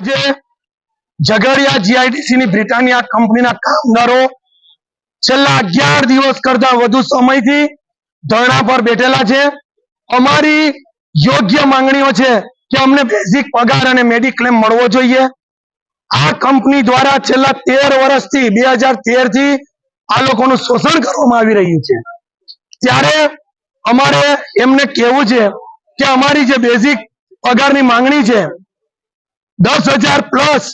જે ઝઘડિયા જીઆઈડીસી ની બ્રિટાનિયા કંપનીના કામદારો છેલ્લા અગિયાર દિવસ કરતા વધુ સમયથી ધરણા પર બેઠેલા છે. અમારી યોગ્ય માંગણીઓ છે કે અમને બેઝિક પગાર અને મેડિક્લેમ મળવો જોઈએ. આ કંપની દ્વારા છેલ્લા તેર વર્ષથી બે હજાર તેરથી આ લોકોનું શોષણ કરવામાં આવી રહ્યું છે. ત્યારે અમારે એમને કહેવું છે કે અમારી જે બેઝિક પગારની માંગણી છે દસ હજાર પ્લસ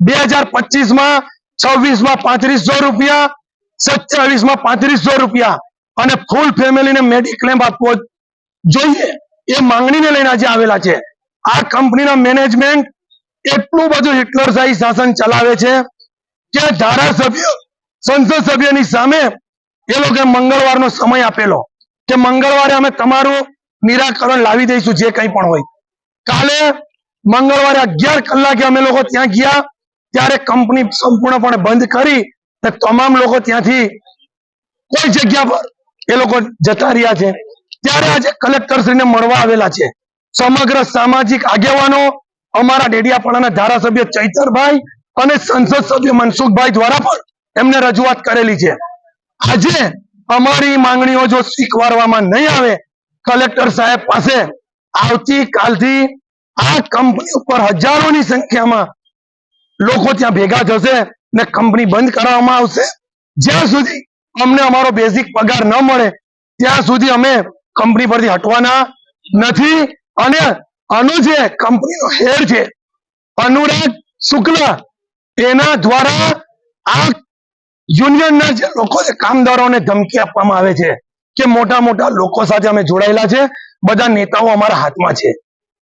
બે હજાર પચીસમાં છવ્વીસમાં પાંત્રીસો રૂપિયા સત્યાવીસમાં પાંત્રીસો રૂપિયા. અને ફૂલ ફેમિલીને મેડિક્લેમ આપવો જોઈએ. એ માંગણીને લઈને આજે આવેલા છે. આ કંપનીના મેનેજમેન્ટ એટલું બધું હિટલરશાહી શાસન ચલાવે છે કે ધારાસભ્ય, સંસદ સભ્યની સામે એ લોકોએ મંગળવારનો સમય આપેલો. કે મંગળવારે અમે તમારું નિરાકરણ લાવી દઈશું, જે કંઈ પણ હોય. કાલે મંગળવારે અગિયાર કલાકે અમે લોકો ત્યાં ગયા. ત્યારે કંપની સંપૂર્ણપણે બંધ કરી તમામ લોકો ત્યાંથી કોઈ જગ્યા પર એ લોકો જતા રહ્યા છે. ત્યારે આજે કલેક્ટરશ્રીને મળવા આવેલા છે. સમગ્ર સામાજિક આગેવાનો, અમારા ડેડિયાપાડાના ધારાસભ્ય ચૈતરભાઈ અને સંસદ સભ્ય મનસુખભાઈ દ્વારા પણ એમને રજૂઆત કરેલી છે. આજે અમારી માંગણીઓ જો સ્વીકારવામાં નહીં આવે કલેક્ટર સાહેબ પાસે આવતી કાલથી આ કંપની ઉપર હજારોની સંખ્યામાં લોકો ત્યાં ભેગા થશે ને કંપની બંધ કરાવવામાં આવશે. જ્યાં સુધી અમને અમારો બેઝિક પગાર ન મળે, ત્યાં સુધી અમે કંપની પરથી હટવાના નથી અને અનુ જે કંપનીનો હેડ છે, અનુરાગ શુક્લ, એના દ્વારા આ યુનિયનના જે લોકો છે, કામદારોને ધમકી આપવામાં આવે છે કે મોટા મોટા લોકો સાથે અમે જોડાયેલા છે, બધા નેતાઓ અમારા હાથમાં છે.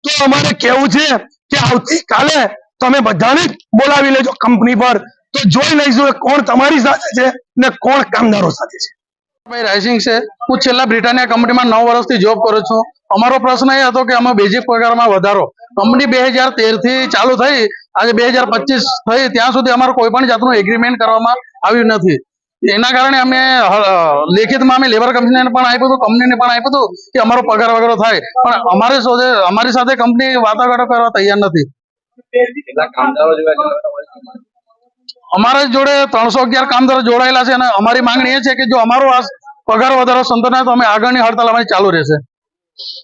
તો અમારે કેવું છે કે આવતીકાલે તમે બધાને બોલાવી લેજો કંપની પર. તો જોઈ લઈશું કોણ તમારી સાથે છે ને કોણ કામદારો સાથે છે. હું છેલ્લા બ્રિટાનિયા કંપનીમાં નવ વર્ષથી જોબ કરું છું. અમારો પ્રશ્ન એ હતો કે અમે બેઝિક પગારમાં વધારો. કંપની બે હજાર તેર ચાલુ થઈ, આજે બે હજાર પચીસ થઈ, ત્યાં સુધી અમારું કોઈ પણ જાતનું એગ્રીમેન્ટ કરવામાં આવ્યું નથી. એના કારણે અમે લેખિતમાં અમે લેબર કંપનીને પણ આપ્યું હતું કંપનીને પણ આપ્યું હતું કે અમારો પગાર વગેરે થાય. પણ અમારી સાથે અમારી સાથે કંપની વાટાઘાટો કરવા તૈયાર નથી? અમારા જોડે ત્રણસો અગિયાર કામદારો જોડાયેલા છે અને અમારી માંગણી એ છે કે જો અમારો આ પગાર વધારો સંતો થાય તો અમે આગળની હડતાલ અમારી ચાલુ રહેશે.